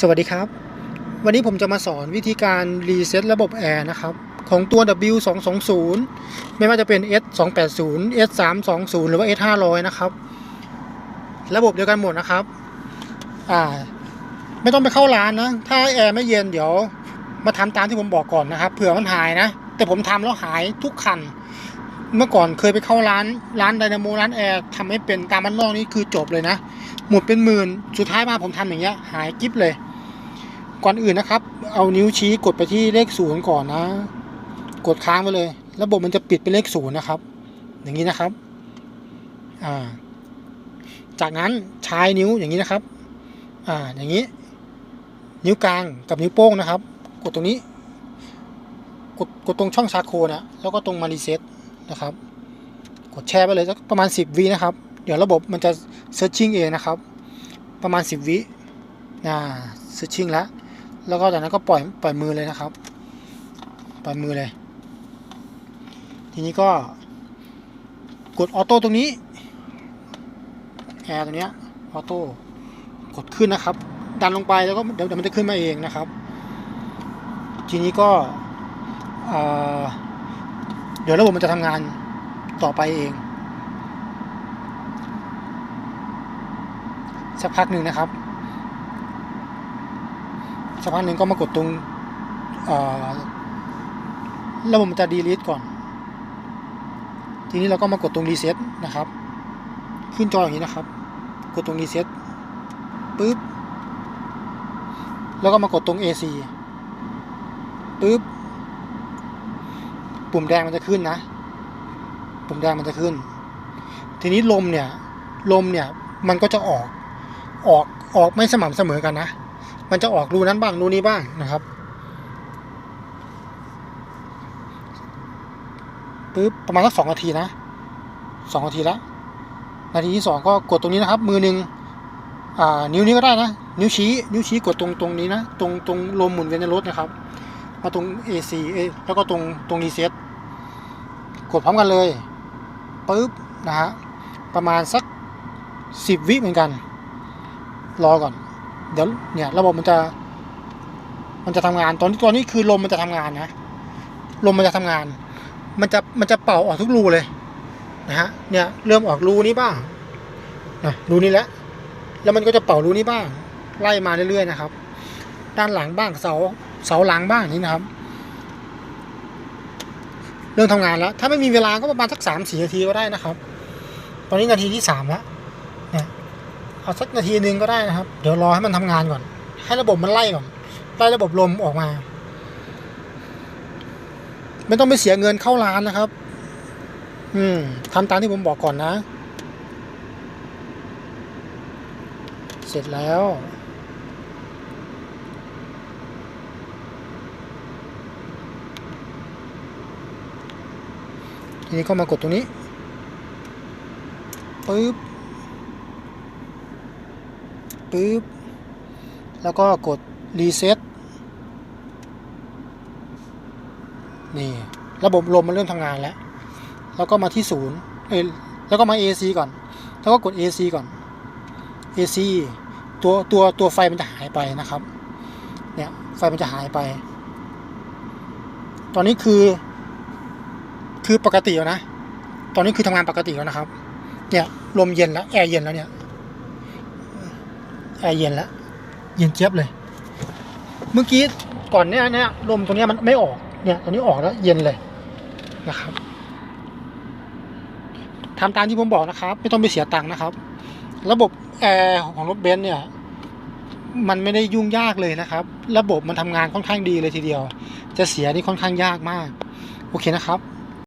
สวัสดีครับ วันนี้ผมจะมาสอนวิธีการรีเซ็ตระบบแอร์นะครับ ของตัว W220 ไม่ว่าจะเป็น S280 S320 หรือว่า S500 นะครับ ระบบเดียวกันหมดนะครับ อ่า ไม่ต้องไปเข้าร้านนะ ถ้าแอร์ไม่เย็นเดี๋ยว มาทำตามที่ผมบอกก่อนนะครับ เผื่อมันหายนะ แต่ผมทำแล้วหายทุกคัน เมื่อก่อนเคยไปเข้าร้านร้านไดนาโมร้านแอร์ทำให้เป็นตามบ้านนอกนี่คือจบเลยนะหมดเป็นหมื่น สุดท้ายมาผมทำอย่างเงี้ย หายกิ๊บเลย ก่อนอื่นนะครับ เอานิ้วชี้กดไปที่เลขศูนย์ก่อนนะ กดค้างไปเลย ระบบมันจะปิดเป็นเลขศูนย์นะครับ อย่างนี้นะครับ อ่า จากนั้นใช้นิ้วอย่างนี้นะครับ อ่า อย่างนี้ นิ้วกลางกับนิ้วโป้งนะครับ กดตรงนี้ กดกดตรงช่องชาร์โคนะแล้วก็ตรงมารีเซ็ตนะครับ กดแชร์ไปเลยสักประมาณ 10วินะครับ เดี๋ยวระบบมันจะเซิร์ชชิ่งเองนะครับ ประมาณ 10วิอ่าเซิร์ชชิ่งแล้ว แล้วก็จากนั้นก็ปล่อยปล่อยมือเลยนะครับ ปล่อยมือเลย ทีนี้ก็กดออโต้ตรงนี้แอร์ตรงเนี้ยออโต้กดขึ้นนะครับ ดันลงไปแล้วก็เดี๋ยวมันจะขึ้นมาเองนะครับ ทีนี้ก็เดี๋ยวระบบมันจะทำงานต่อไปเอง สักพักหนึ่งนะครับ สักพักหนึ่งก็มากดตรงระบบมันจะดีลิทก่อน ทีนี้เราก็มากดตรงรีเซ็ตนะครับ ขึ้นจออย่างนี้นะครับ กดตรงรีเซ็ตปึ๊บ แล้วก็มากดตรง AC ปึ๊บ ปุ่มแดงมันจะขึ้นนะ ปุ่มแดงมันจะขึ้น ทีนี้ลมเนี่ย ลมเนี่ย มันก็จะออก ออก ออกไม่สม่ำเสมอกันนะ มันจะออกรูนั้นบ้างรูนี้บ้างนะครับปึ๊บประมาณสักสองนาทีนะสองนาทีและนาทีที่สองก็กดตรงนี้นะครับ มือหนึ่งอ่านิ้วนี้ก็ได้นะ นิ้วชี้ นิ้วชี้กดตรงตรงนี้นะ ตรงตรงลมหมุนเวียนในรถนะครับมาตรง AC เอแล้วก็ตรงตรงรีเซ็ตกดพร้อมกันเลยปึ๊บนะฮะประมาณสักสิบวิเหมือนกัน รอก่อน เดี๋ยวเนี่ยระบบมันจะ มันจะทำงาน ตอนนี้ตอนนี้คือลมมันจะทำงานนะ ลมมันจะทำงาน มันจะมันจะเป่าออกทุกรูเลยนะฮะ เนี่ยเริ่มออกรูนี้บ้างนะรูนี้แล้วแล้วมันก็จะเป่ารูนี้บ้าง ไล่มาเรื่อยๆนะครับ ด้านหลังบ้างเสาเสาหลังบ้างนี่นะครับ เริ่มทำงานแล้ว ถ้าไม่มีเวลาก็ประมาณสักสามสี่นาทีก็ได้นะครับ ตอนนี้นาทีที่สามแล้ว เอาสักนาทีหนึ่งก็ได้นะครับ เดี๋ยวรอให้มันทำงานก่อน ให้ระบบมันไล่ก่อนไล่ระบบลมออกมา ไม่ต้องไปเสียเงินเข้าร้านนะครับ อืมทำตามที่ผมบอกก่อนนะ เสร็จแล้วทีนี้ก็มากดตรงนี้ปึ๊บ ปึ๊บ แล้วก็กดรีเซ็ตนี่ ระบบลมมันเริ่มทำงานแล้ว แล้วก็มาที่ศูนย์เอ้แล้วก็มา AC ก่อน แล้วก็กด AC ก่อน AC ตัวตัวตัวไฟมันจะหายไปนะครับ เนี่ยไฟมันจะหายไป ตอนนี้คือ คือปกติแล้วนะ ตอนนี้คือทำงานปกติแล้วนะครับ เนี่ยลมเย็นแล้วแอร์เย็นแล้วเนี่ย อร์เย็นแล้ว เย็นเจี๊ยบเลย เมื่อกี้ก่อนเนี้ยเนี่ยลมตัวเนี้ยมันไม่ออก เนี่ยตัวนี้ออกแล้วเย็นเลยนะครับทำตามที่ผมบอกนะครับ ไม่ต้องไปเสียตังค์นะครับ ระบบแอร์ของรถเบนซ์เนี่ย มันไม่ได้ยุ่งยากเลยนะครับ ระบบมันทำงานค่อนข้างดีเลยทีเดียว จะเสียนี่ค่อนข้างยากมาก โอเคนะครับ